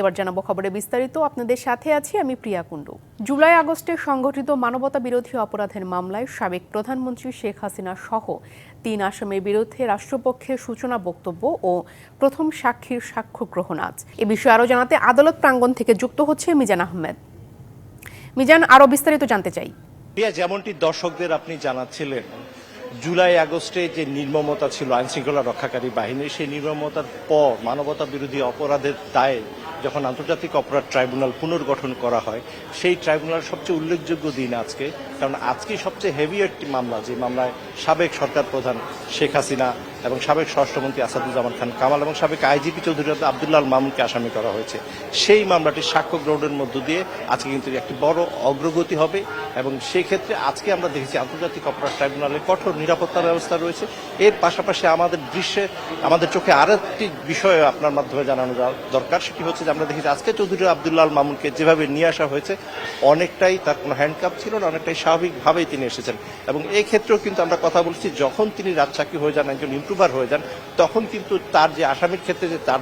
এবার জানাব খবরে বিস্তারিত। আপনাদের সাথে আছি আমি প্রিয়া কুণ্ডু। জুলাই আগস্টে সংঘটিত মানবতা বিরোধী অপরাধের মামলায় সাবেক প্রধানমন্ত্রী শেখ হাসিনা সহ তিন আসামের বিরুদ্ধে রাষ্ট্রপক্ষের সূচনা বক্তব্য ও প্রথম সাক্ষীর সাক্ষ্য গ্রহণ আজ। এ বিষয়ে আরও জানাতে আদালত প্রাঙ্গণ থেকে যুক্ত হচ্ছে মিজান আহমেদ। মিজান, আরও বিস্তারিত জানতে চাই। প্রিয়া, যেমনটি দর্শকদের আপনি জানাচ্ছিলেন, জুলাই আগস্টে যে নির্মমতা ছিল, আইনশৃঙ্খলা রক্ষাকারী বাহিনীর, সেই নির্মমতার পর মানবতা বিরোধী অপরাধের দায়ে যখন আন্তর্জাতিক অপরাধ ট্রাইব্যুনাল পুনর্গঠন করা হয়, সেই ট্রাইব্যুনালের সবচেয়ে উল্লেখযোগ্য দিন আজকে। কারণ আজকে সবচেয়ে হেভি একটি মামলা, যে মামলায় সাবেক সরকার প্রধান শেখ হাসিনা এবং সাবেক স্বরাষ্ট্রমন্ত্রী আসাদুজ্জামান খান কামাল এবং সাবেক আইজিপি চৌধুরী আবদুল্লাহ মামুনকে আসামি করা হয়েছে। সেই মামলাটির সাক্ষ্য গ্রহণের মধ্য দিয়ে আজকে কিন্তু একটি বড় অগ্রগতি হবে এবং সেই ক্ষেত্রে আজকে আমরা দেখেছি আন্তর্জাতিক অপরাধ ট্রাইব্যুনালে কঠোর নিরাপত্তা ব্যবস্থা রয়েছে। এর পাশাপাশি আমাদের দৃশ্যে, আমাদের চোখে আরও একটি বিষয় আপনার মাধ্যমে জানানো দরকার, সেটি হচ্ছে যে আমরা দেখেছি আজকে চৌধুরী আবদুল্লাহ মামুনকে যেভাবে নিয়ে আসা হয়েছে, অনেকটাই তার কোনো হ্যান্ডকাপ ছিল না, অনেকটাই স্বাভাবিকভাবেই তিনি এসেছেন। এবং এই ক্ষেত্রেও কিন্তু আমরা কথা বলছি, যখন তিনি রাজচাকরি হয়ে যান একজন ইউটিউবার হয়ে যান তখন কিন্তু তার যে আসামির ক্ষেত্রে যে তার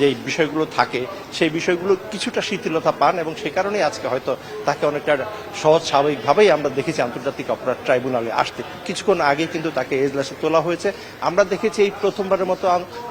যে বিষয়গুলো থাকে, সেই বিষয়গুলো কিছুটা শিথিলতা পান এবং সে কারণেই আজকে হয়তো তাকে অনেকটা সহজ স্বাভাবিকভাবেই আমরা দেখেছি আন্তর্জাতিক অপরাধ ট্রাইব্যুনালে আসতে। কিছুক্ষণ আগে কিন্তু তাকে এজলাসে তোলা হয়েছে। আমরা দেখেছি এই প্রথমবারের মতো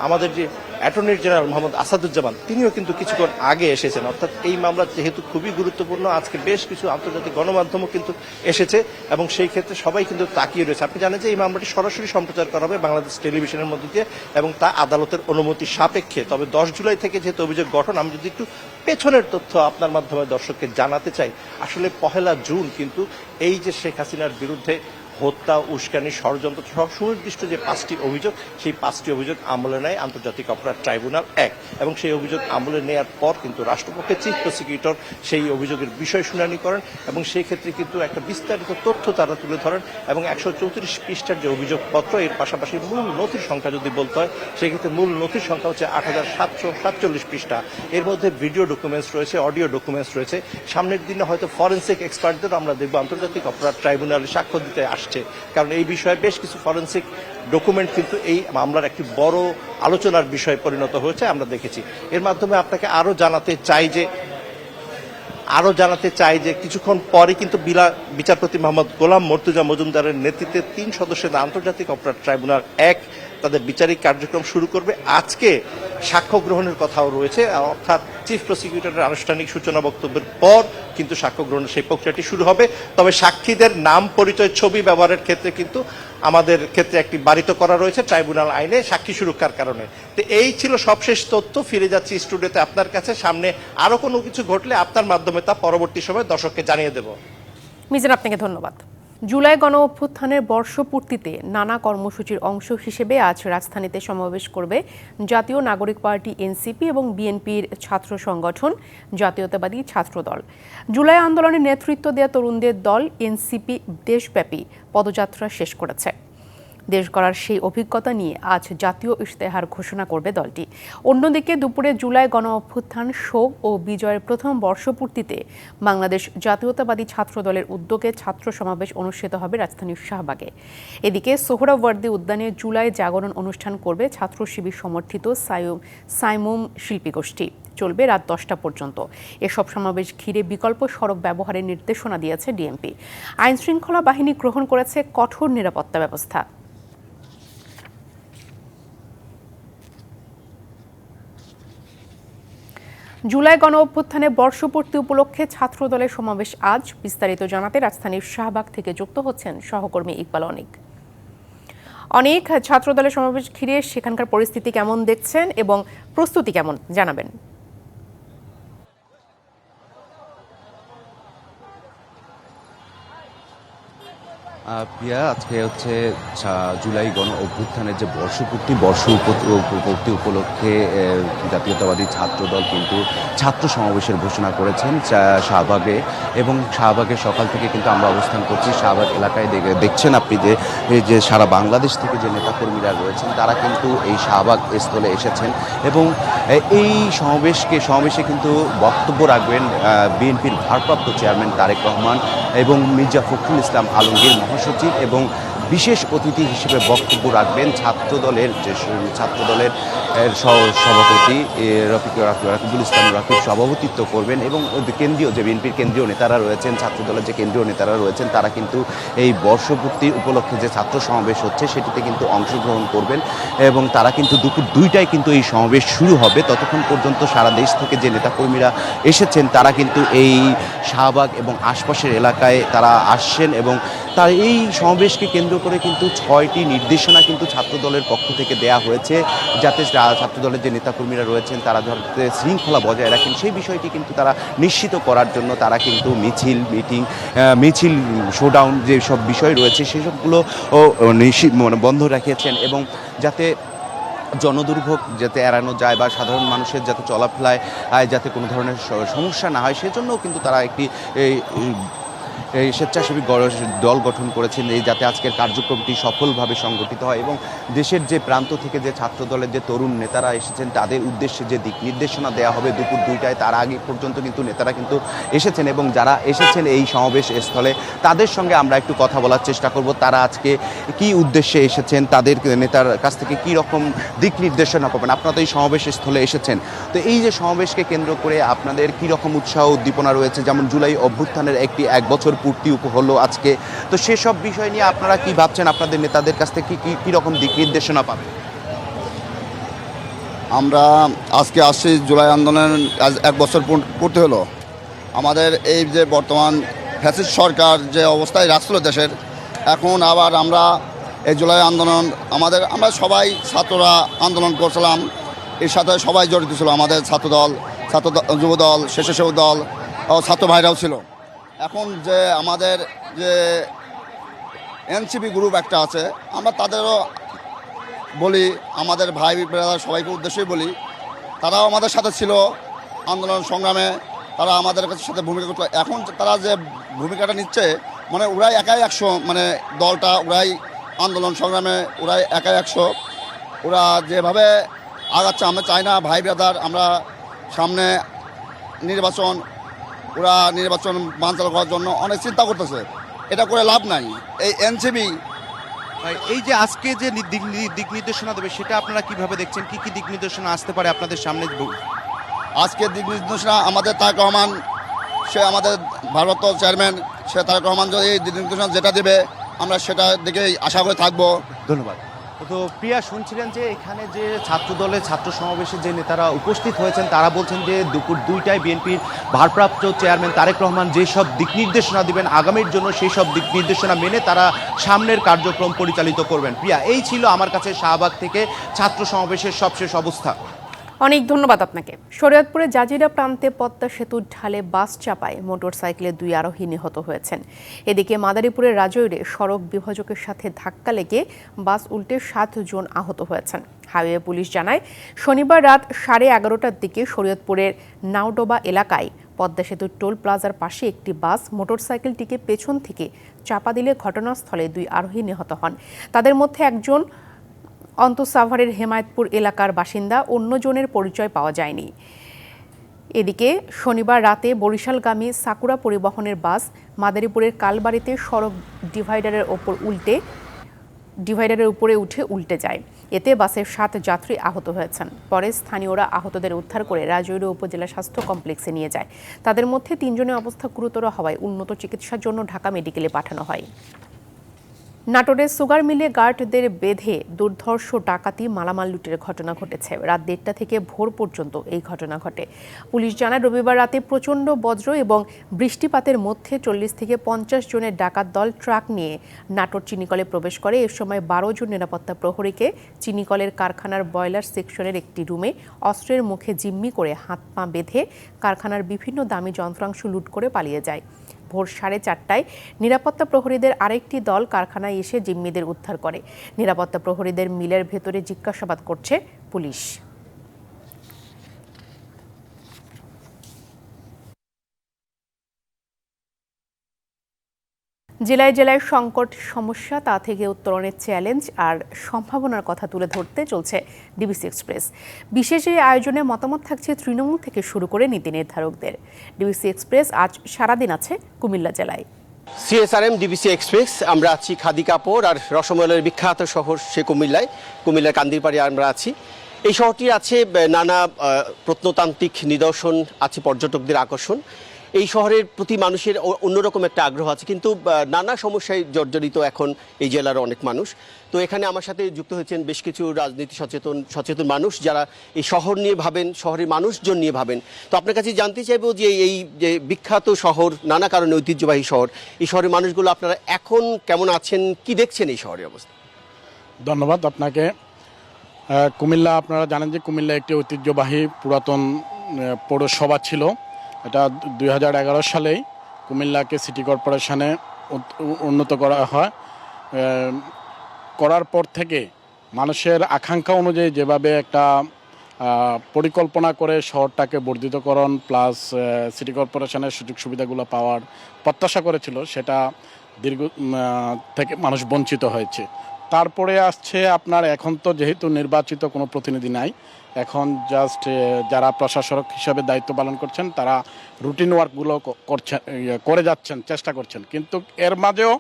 আমাদের যে অ্যাটর্নি জেনারেল মোহাম্মদ আসাদুজ্জামান, তিনিও কিন্তু কিছুক্ষণ আগে এসেছেন। অর্থাৎ এই মামলা যেহেতু খুবই গুরুত্বপূর্ণ, আজকে বেশ কিছু আন্তর্জাতিক গণমাধ্যমও কিন্তু এসেছে এবং সেই ক্ষেত্রে সবাই কিন্তু তাকিয়ে রয়েছে। আপনি জানেন যে এই মামলাটি সরাসরি সম্প্রচার করা হবে বাংলাদেশ টেলিভিশনের মধ্যে দিয়ে এবং তা আদালতের অনুমতি সাপেক্ষে। তবে দশ জুলাই থেকে যেহেতু অভিযোগ গঠন, আমি যদি একটু পেছনের তথ্য আপনার মাধ্যমে দর্শককে জানাতে চাই, আসলে পহেলা জুন কিন্তু এই যে শেখ হাসিনার বিরুদ্ধে হত্যা, উস্কানি, ষড়যন্ত্র সহ সুনির্দিষ্ট যে পাঁচটি অভিযোগ, সেই পাঁচটি অভিযোগ আমলে নেয় আন্তর্জাতিক অপরাধ ট্রাইব্যুনাল এক এবং সেই অভিযোগ আমলে নেয়ার পর কিন্তু রাষ্ট্রপক্ষের চিফ প্রসিকিউটর সেই অভিযোগের বিষয় শুনানি করেন এবং সেই ক্ষেত্রে কিন্তু একটা বিস্তারিত তথ্য তারা তুলে ধরেন এবং একশো চৌত্রিশ পৃষ্ঠার যে অভিযোগপত্র, এর পাশাপাশি মূল নথির সংখ্যা যদি বলতে হয়, সেক্ষেত্রে মূল নথির সংখ্যা হচ্ছে আট হাজার সাতশো সাতচল্লিশ পৃষ্ঠা। এর মধ্যে ভিডিও ডকুমেন্টস রয়েছে, অডিও ডকুমেন্টস রয়েছে। সামনের দিনে হয়তো ফরেন্সিক এক্সপার্টদের আমরা দেখব আন্তর্জাতিক অপরাধ ট্রাইব্যুনালে সাক্ষ্য দিতে আসছে। কারণ এই বিষয়ে বেশ কিছু ফরেন্সিক ডকুমেন্ট কিন্তু এই মামলার একটি বড় আলোচনার বিষয় পরিণত হয়েছে, আমরা দেখেছি। এর মাধ্যমে আপনাকে আরও জানাতে চাই যে আরও জানাতে চাই যে কিছুক্ষণ পরে কিন্তু বিলা- বিচারপতি মোহাম্মদ গোলাম মর্তুজা মজুমদারের নেতৃত্বে তিন সদস্যের আন্তর্জাতিক অপরাধ ট্রাইব্যুনাল এক তাদের বিচারিক কার্যক্রম শুরু করবে। আজকে সাক্ষ্য গ্রহণের কথাও রয়েছে। অর্থাৎ চিফ প্রসিকিউটরের আনুষ্ঠানিক সূচনা বক্তব্যের পর কিন্তু সাক্ষ্য গ্রহণের সেই প্রক্রিয়াটি শুরু হবে। তবে সাক্ষীদের নাম, পরিচয়, ছবি ব্যবহারের ক্ষেত্রে কিন্তু আমাদের ক্ষেত্রে একটি বারিত করা রয়েছে ট্রাইব্যুনাল আইনে সাক্ষী সুরক্ষার কারণে। তো এই ছিল সবশেষ তথ্য। ফিরে যাচ্ছি স্টুডিওতে আপনার কাছে। সামনে আরও কোনো কিছু ঘটলে আপনার মাধ্যমে তা পরবর্তী সময় দর্শককে জানিয়ে দেব। মিজান, আপনাকে ধন্যবাদ। জুলাই গণ অভ্যুত্থানের বর্ষপূর্তিতে নানা কর্মসূচির অংশ হিসেবে আজ রাজধানীতে সমাবেশ করবে জাতীয় নাগরিক পার্টি এনসিপি এবং বিএনপির ছাত্র সংগঠন, জাতীয়তাবাদী ছাত্রদল। জুলাই আন্দোলনে নেতৃত্ব দেয়া তরুণদের দল এনসিপি দেশব্যাপী পদযাত্রা শেষ করেছে। দেশ গড়ার সেই অভিজ্ঞতা নিয়ে আজ জাতীয় ইশতেহার ঘোষণা করবে দলটি। অন্যদিকে দুপুরে জুলাই গণ অভ্যুত্থান শোক ও বিজয়ের প্রথম বর্ষপূর্তিতে বাংলাদেশ জাতীয়তাবাদী ছাত্র দলের উদ্যোগে ছাত্র সমাবেশ অনুষ্ঠিত হবে রাজধানীর শাহবাগে। এদিকে সোহরাওয়ার্দী উদ্যানে জুলাই জাগরণ অনুষ্ঠান করবে ছাত্র শিবির সমর্থিত সাইম সাইমুম শিল্পী গোষ্ঠী চলবে রাত দশটা পর্যন্ত। এসব সমাবেশ ঘিরে বিকল্প সড়ক ব্যবহারের নির্দেশনা দিয়েছে ডিএমপি। আইন শৃঙ্খলা বাহিনী গ্রহণ করেছে কঠোর নিরাপত্তা ব্যবস্থা। জুলাই গণ অভ্যুত্থানে বর্ষপূর্তি উপলক্ষে ছাত্রদলের সমাবেশ আজ। বিস্তারিত জানাতে রাজধানীর শাহবাগ থেকে যুক্ত হচ্ছেন সহকর্মী ইকবাল অনিক। অনেক, ছাত্রদলের সমাবেশ ঘিরে সেখানকার পরিস্থিতি কেমন দেখছেন এবং প্রস্তুতি কেমন জানাবেন? প্রিয়া আজকে হচ্ছে জুলাই গণ অভ্যুত্থানের যে বর্ষপূর্তি বর্ষ উপ- উপলক্ষে আহ, জাতীয়তাবাদী ছাত্রদল কিন্তু ছাত্র সমাবেশের ঘোষণা করেছেন শাহবাগে। এবং শাহবাগে সকাল থেকে কিন্তু আমরা অবস্থান করছি। শাহবাগ এলাকায় দেখে- দেখছেন আপনি যে এই যে সারা বাংলাদেশ থেকে যে নেতাকর্মীরা রয়েছেন তারা কিন্তু এই শাহবাগ স্থলে এসেছেন। এবং এই সমাবেশকে সমাবেশে কিন্তু বক্তব্য রাখবেন বিএনপির ভারপ্রাপ্ত চেয়ারম্যান তারেক রহমান এবং মির্জা ফখরুল ইসলাম আলমগীর মহাসচিব এবং বিশেষ অতিথি হিসেবে বক্তব্য রাখবেন ছাত্রদলের যে ছাত্রদলের সভাপতি এ, রফিক রাকিব- রাকিবুল ইসলাম রাকিব সভাপতিত্ব করবেন এবং কেন্দ্রীয় যে বিএনপির কেন্দ্রীয় নেতারা রয়েছেন ছাত্রদলের যে কেন্দ্রীয় নেতারা রয়েছেন তারা কিন্তু এই বর্ষপূর্তি উপলক্ষে যে ছাত্র সমাবেশ হচ্ছে সেটিতে কিন্তু অংশগ্রহণ করবেন এবং তারা কিন্তু দুপুর দুইটায় কিন্তু এই সমাবেশ শুরু হবে। ততক্ষণ পর্যন্ত সারা দেশ থেকে যে নেতাকর্মীরা এসেছেন তারা কিন্তু এই শাহবাগ এবং আশপাশের এলাকায় তারা আসছেন এবং তার এই সমাবেশকে কেন্দ্র করে কিন্তু ছয়টি নির্দেশনা কিন্তু ছাত্রদলের পক্ষ থেকে দেয়া হয়েছে। যাতে ছাত্রদলের যে নেতাকর্মীরা রয়েছেন, তারা যাতে শৃঙ্খলা বজায় রাখেন, সেই বিষয়টি কিন্তু তারা নিশ্চিত করার জন্য তারা কিন্তু মিছিল, মিটিং মিছিল শোডাউন যে সব বিষয় রয়েছে, সেসবগুলো মানে বন্ধ রাখিয়েছেন এবং যাতে জনদুর্ভোগ যাতে এড়ানো যায় বা সাধারণ মানুষের যাতে চলাফেরায়, আয় যাতে কোনো ধরনের সমস্যা না হয়, সেজন্যও কিন্তু তারা একটি এই স্বেচ্ছাসেবী দল গঠন করেছেন এই যাতে আজকের কার্যক্রমটি সফলভাবে সংগঠিত হয় এবং দেশের যে প্রান্ত থেকে যে ছাত্র দলের যে তরুণ নেতারা এসেছেন, তাদের উদ্দেশ্যে যে দিক নির্দেশনা দেওয়া হবে দুপুর দুইটায়, তার আগে পর্যন্ত কিন্তু নেতারা কিন্তু এসেছেন এবং যারা এসেছেন এই সমাবেশ স্থলে, তাদের সঙ্গে আমরা একটু কথা বলার চেষ্টা করব। তারা আজকে কি উদ্দেশ্যে এসেছেন, তাদের নেতার কাছ থেকে কি রকম দিক নির্দেশনা পাবেন? আপনারা তো এই সমাবেশ স্থলে এসেছেন। তো এই যে সমাবেশকে কেন্দ্র করে আপনাদের কি রকম উৎসাহ উদ্দীপনা রয়েছে? যেমন জুলাই অভ্যুত্থানের একটি এক বছর পূর্তি হলো আজকে। তো সেসব বিষয় নিয়ে আপনারা কি ভাবছেন? আপনাদের নেতাদের কাছ থেকে কি কি রকম দিক নির্দেশনা পাবেন? আমরা আজকে আসছি জুলাই আন্দোলন এক বছর পূর- পূর্তি হলো। আমাদের এই যে বর্তমান ফ্যাসিস্ট সরকার যে অবস্থায় রাখছিল দেশের, এখন আবার আমরা এই জুলাই আন্দোলন, আমাদের, আমরা সবাই ছাত্ররা আন্দোলন করছিলাম। এর সাথে সবাই জড়িত ছিল, আমাদের ছাত্রদল ছাত্র যুবদল, স্বেচ্ছাসেবক দল ও ছাত্র ভাইরাও ছিল। এখন যে আমাদের যে এনসিপি গ্রুপ একটা আছে, আমরা তাদেরও বলি, আমাদের ভাই ব্রাদার সবাইকে উদ্দেশ্যেই বলি, তারাও আমাদের সাথে ছিল আন্দোলন সংগ্রামে, তারা আমাদের সাথে ভূমিকা করতো। এখন তারা যে ভূমিকাটা নিচ্ছে মানে ওরাই একাই একশো মানে দলটা, ওরাই আন্দোলন সংগ্রামে, ওরাই একাই একশো। ওরা যেভাবে আগাচ্ছে, আমরা চাই না, ভাই ব্রাদার, আমরা সামনে নির্বাচন ওরা নির্বাচন বানচাল করার জন্য অনেক চিন্তা করতেছে। এটা করে লাভ নাই। এই এনসিবি এই যে আজকে যে দিক নির্দেশনা দেবে সেটা আপনারা কীভাবে দেখছেন? কি কি দিক নির্দেশনা আসতে পারে আপনাদের সামনে? আজকে দিক নির্দেশনা আমাদের তারেক রহমান সে আমাদের ভারত চেয়ারম্যান সে তারেক রহমান যদি এই দিক নির্দেশনা যেটা দেবে আমরা সেটা দিকেই আশা করে থাকব। ধন্যবাদ। তো প্রিয়া, শুনছিলেন যে এখানে যে ছাত্র দলের ছাত্র সমাবেশে যে নেতারা উপস্থিত হয়েছেন, তারা বলছেন যে দুপুর দুইটায় বিএনপির ভারপ্রাপ্ত চেয়ারম্যান তারেক রহমান যেসব দিক নির্দেশনা দিবেন আগামীর জন্য সেই সব দিক নির্দেশনা মেনে তারা সামনের কার্যক্রম পরিচালিত করবেন। প্রিয়া, এই ছিল আমার কাছে শাহবাগ থেকে ছাত্র সমাবেশের সবশেষ অবস্থা। অনেক ধন্যবাদ আপনাকে। শরীয়তপুরে জাজিরা প্রান্তে পদ্মা সেতুর ঢালে বাস চাপায় মোটরসাইকেলে দুই আরোহী নিহত হয়েছেন। এদিকে মাদারীপুরের রাজৈরে সড়ক বিভাজকের সাথে ধাক্কা লেগে বাস উল্টে সাত জন আহত হয়েছেন। হাইওয়ে পুলিশ জানায়, শনিবার রাত সাড়ে এগারোটার দিকে শরীয়তপুরের নাওডোবা এলাকায় পদ্মা সেতুর টোল প্লাজার পাশে একটি বাস মোটরসাইকেলটিকে পেছন থেকে চাপা দিলে ঘটনাস্থলে দুই আরোহী নিহত হন। তাদের মধ্যে একজন অন্তঃসাভারের হেমায়তপুর এলাকার বাসিন্দা, অন্যজনের পরিচয় পাওয়া যায়নি। এদিকে শনিবার রাতে বরিশালগামী সাকুরা পরিবহনের বাস মাদারীপুরের কালবাড়িতে সড়ক ডিভাইডারের ওপর উল্টে, ডিভাইডারের উপরে উঠে উল্টে যায়। এতে বাসের সাত যাত্রী আহত হয়েছেন। পরে স্থানীয়রা আহতদের উদ্ধার করে রাজৈর উপজেলা স্বাস্থ্য কমপ্লেক্সে নিয়ে যায়। তাদের মধ্যে তিনজনের অবস্থা গুরুতর হওয়ায় উন্নত চিকিৎসার জন্য ঢাকা মেডিকেলে পাঠানো হয়। নাটোরের সুগার মিলে গার্ডদের বেঁধে দুর্ধর্ষ ডাকাতি, মালামাল লুটের ঘটনা ঘটেছে। রাত দেড়টা থেকে ভোর পর্যন্ত এই ঘটনা ঘটে। পুলিশ জানায়, রবিবার রাতে প্রচণ্ড বজ্র এবং বৃষ্টিপাতের মধ্যে চল্লিশ থেকে পঞ্চাশ জনের ডাকাত দল ট্রাক নিয়ে নাটোর চিনিকলে প্রবেশ করে। এ সময় বারো জন নিরাপত্তা প্রহরীকে চিনিকলের কারখানার বয়লার সেকশনের একটি রুমে অস্ত্রের মুখে জিম্মি করে হাত পা বেঁধে কারখানার বিভিন্ন দামি যন্ত্রাংশ লুট করে পালিয়ে যায়। ভোর সাড়ে চারটায় নিরাপত্তা প্রহরীদের আরেকটি দল কারখানায় এসে জিম্মিদের উদ্ধার করে। নিরাপত্তা প্রহরীদের মিলের ভেতরে জিজ্ঞাসাবাদ করছে পুলিশ। জেলায় জেলায় সংকট, সমস্যা, তা থেকে উত্তরণের চ্যালেঞ্জ আর সম্ভাবনার কথা তুলে ধরতে চলছে ডিবিসি এক্সপ্রেস বিশেষ এই আয়োজনে মতামত থাকছে তৃণমূল থেকে শুরু করে নীতি নির্ধারকদের। ডিবিসি এক্সপ্রেস আজ সারাদিন আছে কুমিল্লা জেলায়। সিএসআরএম ডিবিসি এক্সপ্রেস আমরা আছি খাদি কাপড় আর রসমলের বিখ্যাত শহর সে কুমিল্লায়, কুমিল্লার কান্দিরপাড়ে আমরা আছি। এই শহরটি আছে নানা প্রত্নতান্ত্রিক নিদর্শন, আছে পর্যটকদের আকর্ষণ। এই শহরের প্রতি মানুষের অন্যরকম একটা আগ্রহ আছে। কিন্তু নানা সমস্যায় জর্জরিত এখন এই জেলার অনেক মানুষ। তো এখানে আমার সাথে যুক্ত হয়েছেন বেশ কিছু রাজনীতি সচেতন সচেতন মানুষ যারা এই শহর নিয়ে ভাবেন, শহরের মানুষজন নিয়ে ভাবেন। তো আপনার কাছে জানতে চাইব যে এই যে বিখ্যাত শহর, নানা কারণে ঐতিহ্যবাহী শহর, এই শহরের মানুষগুলো আপনারা এখন কেমন আছেন, কি দেখছেন এই শহরের অবস্থা? ধন্যবাদ আপনাকে। কুমিল্লা, আপনারা জানেন যে কুমিল্লা একটি ঐতিহ্যবাহী পুরাতন পৌরসভা ছিল। এটা দুই হাজার এগারো সালেই কুমিল্লাকে সিটি কর্পোরেশনে উন্নত করা হয়। করার পর থেকে মানুষের আকাঙ্ক্ষা অনুযায়ী যেভাবে একটা পরিকল্পনা করে শহরটাকে বর্ধিতকরণ প্লাস সিটি কর্পোরেশনের সুযোগ সুবিধাগুলো পাওয়ার প্রত্যাশা করেছিল, সেটা দীর্ঘ থেকে মানুষ বঞ্চিত হয়েছে। তারপরে আসছে আপনার এখন তো যেহেতু নির্বাচিত কোনো প্রতিনিধি নাই এখন জাস্ট যারা প্রশাসক হিসাবে দায়িত্ব পালন করছেন, তারা রুটিন ওয়ার্কগুলো করছেন করে যাচ্ছেন, চেষ্টা করছেন। কিন্তু এর মাঝেও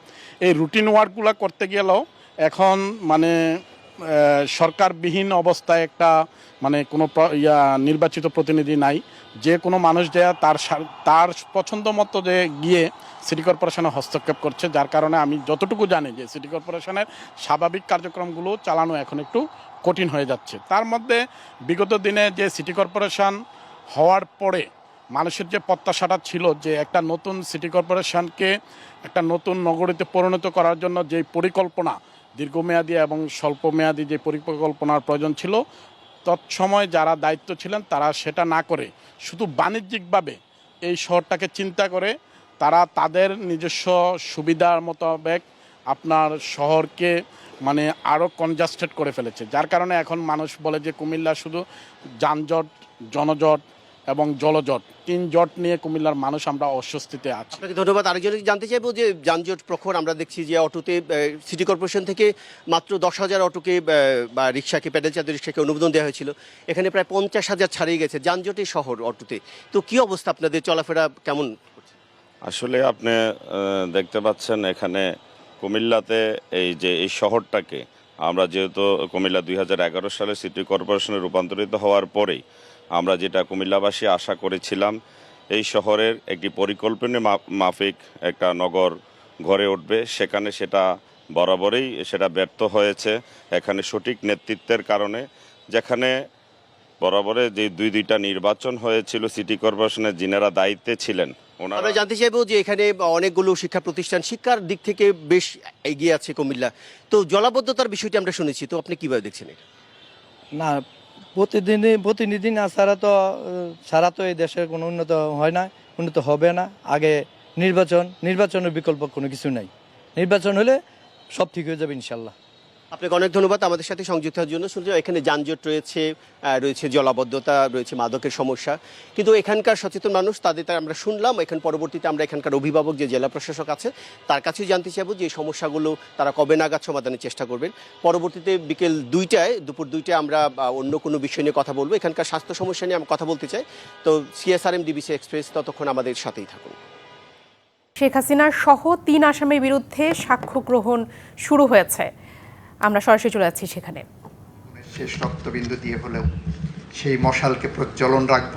এই রুটিন ওয়ার্কগুলো করতে গেলেও এখন মানে সরকারবিহীন অবস্থায় একটা মানে কোনো ইয়া, নির্বাচিত প্রতিনিধি নাই। যে কোনো মানুষ যে তার তার পছন্দ মতো যে গিয়ে সিটি কর্পোরেশনে হস্তক্ষেপ করছে, যার কারণে আমি যতটুকু জানি যে সিটি কর্পোরেশনের স্বাভাবিক কার্যক্রমগুলো চালানো এখন একটু কঠিন হয়ে যাচ্ছে। তার মধ্যে বিগত দিনে যে সিটি কর্পোরেশন হওয়ার পরে মানুষের যে প্রত্যাশাটা ছিল যে একটা নতুন সিটি কর্পোরেশনকে একটা নতুন নগরীতে পরিণত করার জন্য যে পরিকল্পনা দীর্ঘমেয়াদী এবং স্বল্পমেয়াদী যে পরিকল্পনার প্রয়োজন ছিল, তৎসময় যারা দায়িত্ব ছিলেন তারা সেটা না করে শুধু বাণিজ্যিকভাবে এই শহরটাকে চিন্তা করে তারা তাদের নিজস্ব সুবিধার মোতাবেক আপনার শহরকে মানে আরও কনজাস্টেড করে ফেলেছে। যার কারণে এখন মানুষ বলে যে কুমিল্লা শুধু যানজট, জনজট এবং জলজট তিন জট নিয়ে কুমিল্লার মানুষ আমরা অস্বস্তিতে আছি। আপনাকে ধন্যবাদ। আরেকজন জানতে চাইব যে যানজট প্রখর আমরা দেখছি যে অটোতে সিটি কর্পোরেশন থেকে মাত্র দশ হাজার অটোকে বা রিক্সাকে প্যাডেল চালিত রিক্সাকে অনুমোদন দেওয়া হয়েছিল। এখানে প্রায় পঞ্চাশ হাজার ছাড়িয়ে গেছে যানজটের শহর অটোতে। তো কি অবস্থা আপনাদের? চলাফেরা কেমন? আসলে আপনি দেখতে পাচ্ছেন এখানে কুমিল্লাতে এই যে এই শহরটাকে আমরা যেহেতু কুমিল্লা দুই হাজার এগারো সালে সিটি কর্পোরেশনে রূপান্তরিত হওয়ার পরেই আমরা যেটা কুমিল্লাবাসী আশা করেছিলাম, এই শহরের একটি পরিকল্পনা মাফিক একটা নগর ঘরে উঠবে। সেখানে সেটা বরাবরই সেটা ব্যর্থ হয়েছে। এখানে সঠিক নেতৃত্বের কারণে যেখানে বরাবরে যে দুই দুইটা নির্বাচন হয়েছিল সিটি কর্পোরেশনের যিনারা দায়িত্বে ছিলেন ওনারা আমরা জানতে চাইব যে এখানে অনেকগুলো শিক্ষা প্রতিষ্ঠান শিক্ষার দিক থেকে বেশ এগিয়ে আছে কুমিল্লা। তো জলাবদ্ধতার বিষয়টি আমরা শুনেছি তো আপনি কীভাবে দেখছেন এটা? না প্রতিদিনই প্রতিনিধি না ছাড়া তো ছাড়া তো এই দেশের কোনো উন্নত হয় না উন্নত হবে না। আগে নির্বাচন নির্বাচনের বিকল্প কোনো কিছু নাই। নির্বাচন হলে সব ঠিক হয়ে যাবে ইনশাল্লাহ। আপনাকে অনেক ধন্যবাদ আমাদের সাথে সংযুক্ত হওয়ার জন্য। শুনছি এখানে যানজট রয়েছে রয়েছে জলাবদ্ধতা, রয়েছে মাদকের সমস্যা। কিন্তু এখানকার সচেতন মানুষ, তাদের আমরা শুনলাম, এখন পরবর্তীতে আমরা এখানকার অভিভাবক যে জেলা প্রশাসক আছে, তার কাছেও জানতে চাইব যে সমস্যাগুলো তারা কবে নাগাদ সমাধানের চেষ্টা করবেন। পরবর্তীতে বিকেল দুইটায়, দুপুর দুইটায় আমরা অন্য কোনো বিষয় নিয়ে কথা বলব। এখানকার স্বাস্থ্য সমস্যা নিয়ে আমি কথা বলতে চাই। তো সিএসআরএম, ডিবিসি এক্সপ্রেস ততক্ষণ আমাদের সাথেই থাকুন। শেখ হাসিনার সহ তিন আসামির বিরুদ্ধে সাক্ষ্য গ্রহণ শুরু হয়েছে। আমরা সরাসরি চলে যাচ্ছি সেখানে। শেষ রক্তবিন্দু দিয়ে হলেও সেই মশালকে প্রজ্বলন রাখব,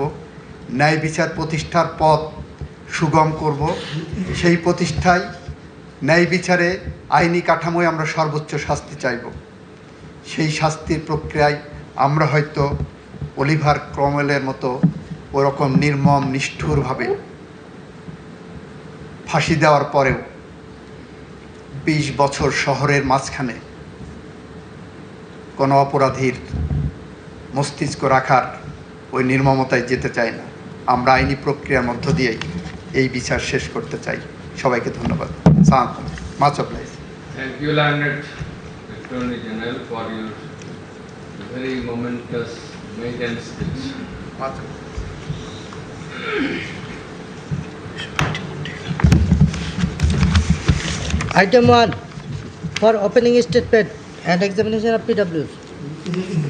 ন্যায় বিচার প্রতিষ্ঠার পথ সুগম করব। সেই প্রতিষ্ঠায় ন্যায় বিচারে আইনি কাঠামোয় আমরা সর্বোচ্চ শাস্তি চাইব। সেই শাস্তির প্রক্রিয়ায় আমরা হয়তো অলিভার ক্রমেলের মতো ওরকম নির্মম, নিষ্ঠুরভাবে ফাঁসি দেওয়ার পরেও বিশ বছর শহরের মাঝখানে কোনো অপরাধীর মস্তিষ্ক রাখার ওই নির্মমতায় যেতে চাই না। আমরা আইনি প্রক্রিয়ার মধ্য দিয়েই এই বিচার শেষ করতে চাই। সবাইকে ধন্যবাদ। মাছ of Item 1 for opening statement. And examination of PWs.